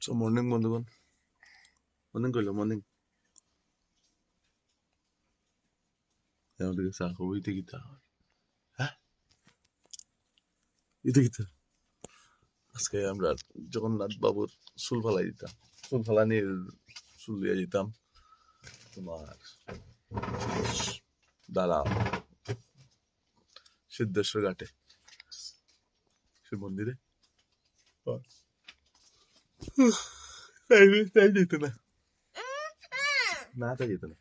So morning বন্ধুগণ morning কইলো morning হ্যাঁ ইতে গীতা আজকে আমরা জগন্নাথ বাবুর চুল ফালাই দিতাম চুল ফালানির চুল দিয়ে দিতাম তোমার দাদা সিদ্ধেশ্বর ঘাটে শিব মন্দিরে তাই তাই যেত না না তাই যেত না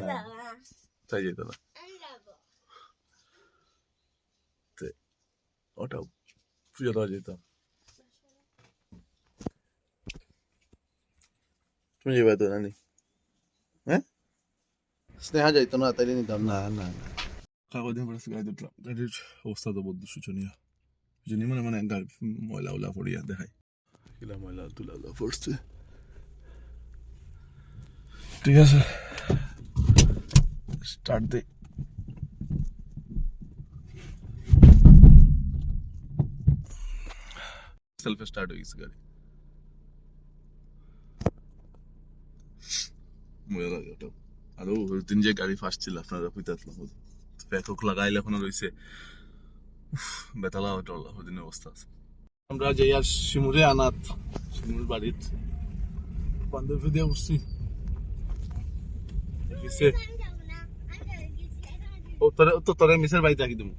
না তাই যেত না ওটাও পুজো দেওয়া যেতাম তুমি যাবে তো নানি হ্যাঁ স্নেহা যাইতো না তাই নিতাম না না না কাগজের পরে গাড়ি উঠলাম গাড়ির অবস্থা তো বদ্ধ শোচনীয় জন্য মানে মানে গাড়ি ময়লা উলা পড়িয়া দেখায় কিলা ময়লা তুলা উলা পড়ছে ঠিক আছে স্টার্ট দে সেলফ স্টার্ট হয়ে গেছে গাড়ি মজা লাগে ওটা আর ওই দিন যে গাড়ি ফার্স্ট ছিল আপনারা কইতে আসলাম ব্যাকক লাগাইলে এখনও রয়েছে বেতালা টলা ওই দিনের অবস্থা আছে আমরা যাই আর শিমুরে আনাত, শিমুর বাড়িত বান্ধবী দিয়ে উঠছি। ও তোরে তো তোরে মিসের বাড়িতে রাখি তুমি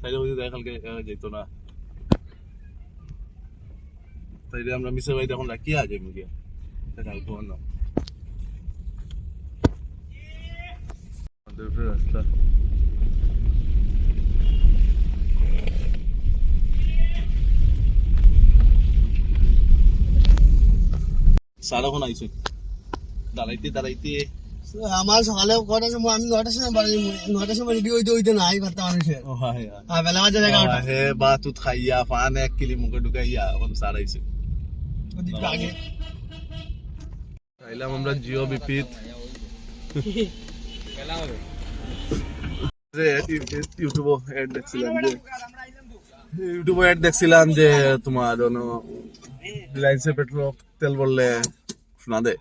তাইলে ওই দেখা কালকে যেত না। তাইলে আমরা মিসের বাড়িতে এখন রাখি আজ মুগিয়া কালকে না রাস্তা সারাক্ষণ দাঁড়াইতে দাঁড়াইতে আমার সকালে কটার সময় আমি নটার সময় বাড়ি নটার সময় রেডি হইতে হইতে নাই ভাতটা মানুষের হায় বেলা বাজে এগারোটা বা খাইয়া পান এক কিলি মুখে ঢুকাইয়া এখন সারাইছে ওদিকে আগে। খাইলাম আমরা জিও বিপিত। ইউটিউবে অ্যাড দেখছিলাম যে। ইউটিউবে অ্যাড দেখছিলাম যে তোমার রিলায়েন্সে পেট্রোল তেল বললে শোনা দে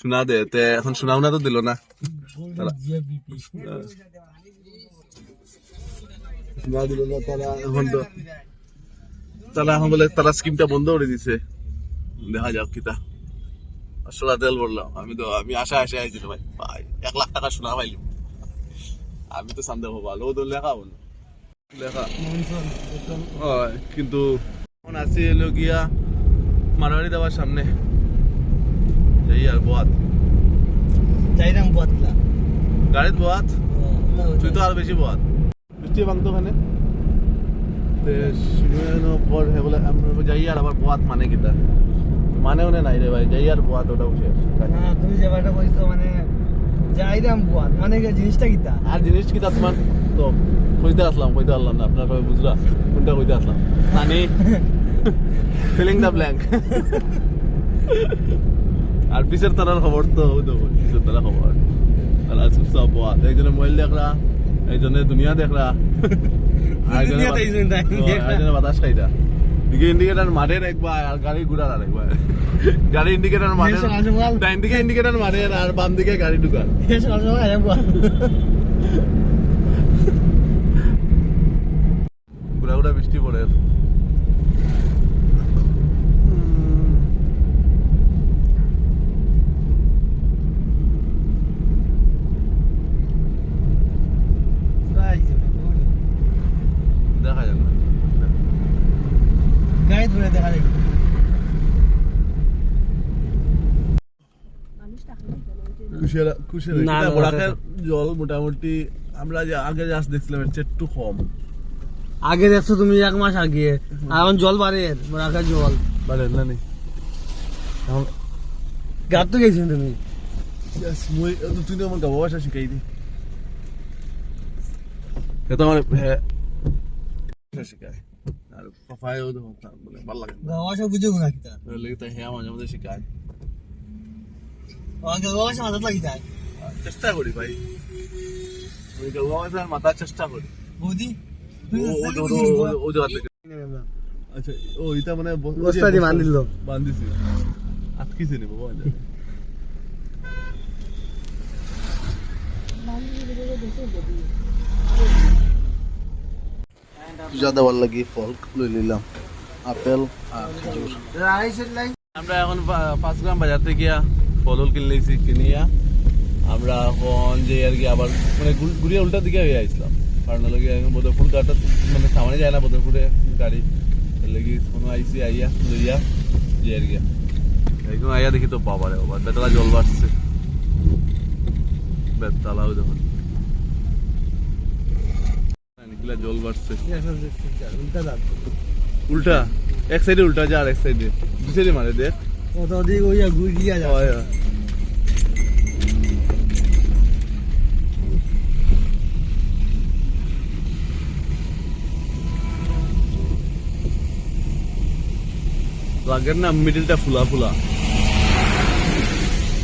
শোনা দে তে এখন শোনাও না তো দিল না। শোনা দিল না তারা এখন তো তারা এখন বলে তারা স্কিমটা বন্ধ করে দিছে। দেখা যাক কিতা আসলে তেল বললাম আমি তো আমি আশা আশা আইছি ভাই। ভাই এক লাখ টাকা শোনা পাইলাম আমি তো হব ভালো তো লেখা বলো লেখা। হয় কিন্তু এখন আছি এলো গিয়া মারোয়ারি দেওয়ার সামনে। এই আর বোয়াত। চাইরাম বদলা গাড়িত বোয়াত? তুই তো আর বেশি বোয়াত। বৃষ্টি ভাঙতো ওখানে। পর হে বলে যাই আর আবার মানে কিতা? মানে ওনে নাই রে ভাই যাই আর ওটা উঠে হ্যাঁ তুমি যে ব্যাপারটা বলছো মানে যাইরাম মানে কি জিনিসটা কিতা? আর জিনিস কিতা তোমার? তো কইতে আসলাম কইতে পারলাম না আপনার সবাই বুঝলা কোনটা কইতে আসলাম? নানি? ফিলিং দ্য ব্ল্যাঙ্ক আর পিছের তারার খবর তো তো পিছের তারা খবর তারা সব একজনে মোবাইল দেখরা একজনে দুনিয়া একজনে। আরেকজনে বাতাস খাইরা দিকে ইন্ডিকেটার মারে একবার আর গাড়ি ঘুরার আর একবার গাড়ি ইন্ডিকেটার মারে ডাইন দিকে ইন্ডিকেটার মারে আর বাম দিকে গাড়ি ঢুকার ঘুরা ঘুরা বৃষ্টি পড়ে দেখা যাক না গাড়ি ধরে দেখা দেখি কুশিয়ারা কুশিয়ারা না, কিনা জল মোটামুটি আমরা যে আগে জাস্ট দেখছিলাম এর চেয়ে একটু কম। আগে দেখছ তুমি এক মাস আগে। এখন জল বাড়ে রাখার জল। বারে না নি। গাত তো গেছি তুমি। তুই তো আমার গাওয়া ভাষা শিখাই দি। এটা আমার হ্যাঁ। শিখায় আর পাপায়ও তো ভালো লাগে না। গাওয়া সব বুঝে না কিতা লেগে তাই হ্যাঁ মাঝে মাঝে শিখায় আমাকে গাওয়া সব মাথা লাগি যায় চেষ্টা করি ভাই ওই গাওয়া ভাষার চেষ্টা করি বৌদি ও ও ও ও ও জায়গা থেকে আচ্ছা ও এটা মানে ব- বস্তা দিয়ে বান্ধি দিল। বান্ধিছি আটকিছে নি বাবা জানে পূজা দেওয়ার লাগি ফল লই নিলাম আপেল আর খেজুর আমরা এখন পাঁচ গ্রাম বাজার থেকে ফল কিনে লইছি কিনিয়া আমরা এখন যে আর কি আবার মানে ঘুর- ঘুরিয়ে উল্টা দিকে হয়ে আসলাম। কারণ লগে বদরপুর ঘাটত মানে সামনে যায় না বদরপুরে গাড়ি। লেগে কোনো আইসি আইয়া লইয়া যে আর কি। এখন আইয়া দেখি তো বাবা রে বাবা বেতলা জল বাড়ছে। বেতলা ওই দেখুন জল বাড়ছে। উল্টা এক সাইডে উল্টা যা আর এক সাইডে। দু সাইডে মারে দেখ কত দিক ওই হয়, হয়। লাগের না মিডিলটা ফুলা ফুলা।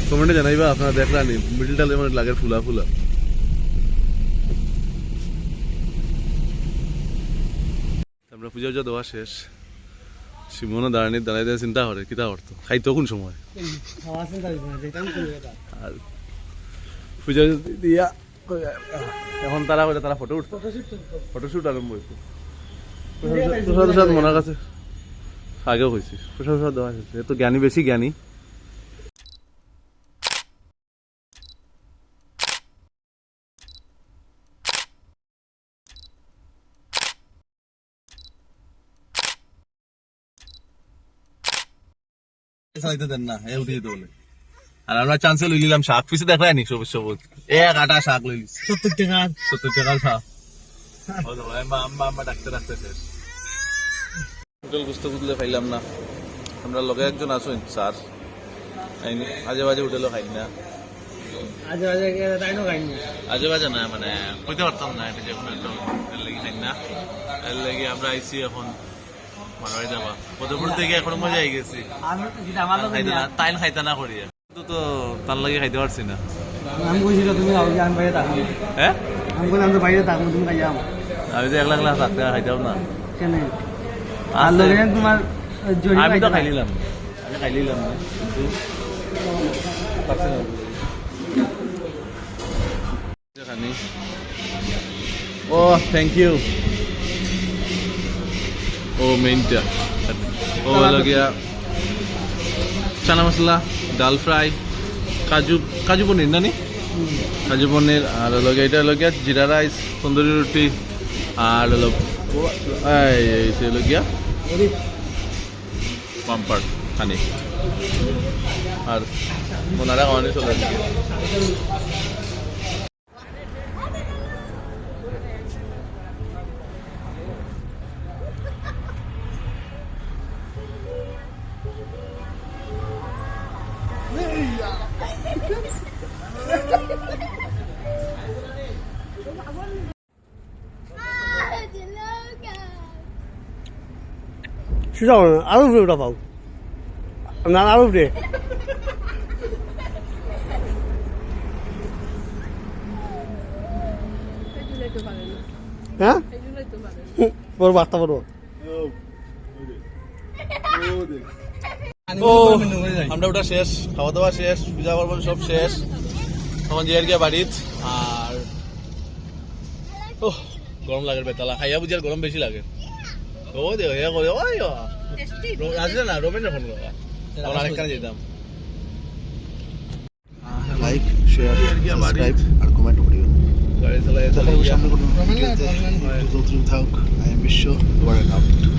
কমেন্টে জানাইবা আপনারা দেখলানি মিডিলটা মানে লাগের ফুলা ফুলা। আমরা পূজা দেওয়া শেষ। শিমনো দাঁড়ানি দাঁড়াইতে চিন্তা করে, কিতা করতো? কোন সময়? করে এখন তারা বলে তারা ফটো উঠতো ফটোশুট আরম্ভ হয়েছে প্রসাদ প্রসাদ মনে কাছে আগেও হয়েছে প্রসাদ প্রসাদ দেওয়া হয়েছে এত জ্ঞানী বেশি জ্ঞানী। চাইতে দেন না এ উঠিয়ে তো বলে। আর আমরা চান্সে লই নিলাম শাক পিছে দেখায় নি সবুজ সবুজ। এক আটা শাক লই সত্তর টাকা। সত্তর টাকার শাক। হোটেল বুঝতে বুঝলে খাইলাম না। আমরা লগে একজন আসুন স্যার। আইনি আজে বাজে হোটেলও খাই না। আজ আজ তাইনো খাইনি? আজে বাজে না মানে কইতে পারতাম না এটা যে কোনো একটা এর লাগি খাই না। এর লাগি আমরা আইছি এখন মারবাড়ি যাবা থেকে এখন মজা আই গেছি। তাইল খাইতে না করিয়া। কিন্তু তো তার লাগে খাইতে পারছি না। আমি কইছিল তুমি আও আমি বাইরে থাকব হ্যাঁ? আমি কইলাম তো বাইরে থাকব তুমি খাই যাও আমি তো একলা একলা থাকতে খাইতাম না। কেন? আর লগে তোমার জড়ি আমি তো খাই নিলাম আমি খাই নিলাম না কিন্তু পারছি না। থ্যাংক ইউ ও মেইনটা ও হলো গিয়া চানা মশলা ডাল ফ্রাই কাজু কাজু পনির না নি কাজু পনির আর হলো গিয়া এটা হলো গিয়া জিরা রাইস তন্দুরি রুটি আর হলো হলো গিয়া পাম্পার খানি। আর ওনারা খাওয়ানি চলে আসছে সুজা আরও উপরে ওটা পাও না আরও উপরে হ্যাঁ বড় বার্তা বড় ও আমরা ওটা শেষ খাওয়া দাওয়া শেষ পূজা পার্বণ সব শেষ। তখন যে আর বাড়িত আর ও গরম লাগে বেতালা। খাইয়া বুঝি আর গরম বেশি লাগে। ও দে হইয়া করে ওই ও। রো- আসলে না রবীন্দ্র ফোন করা আমরা আরেকখানে যেতাম লাইক শেয়ার সাবস্ক্রাইব আর কমেন্ট করিবেন গাড়ি হবে সামনে কোনো। থাকুক আই এম বিশ্ব ওয়ার্ল্ড আউট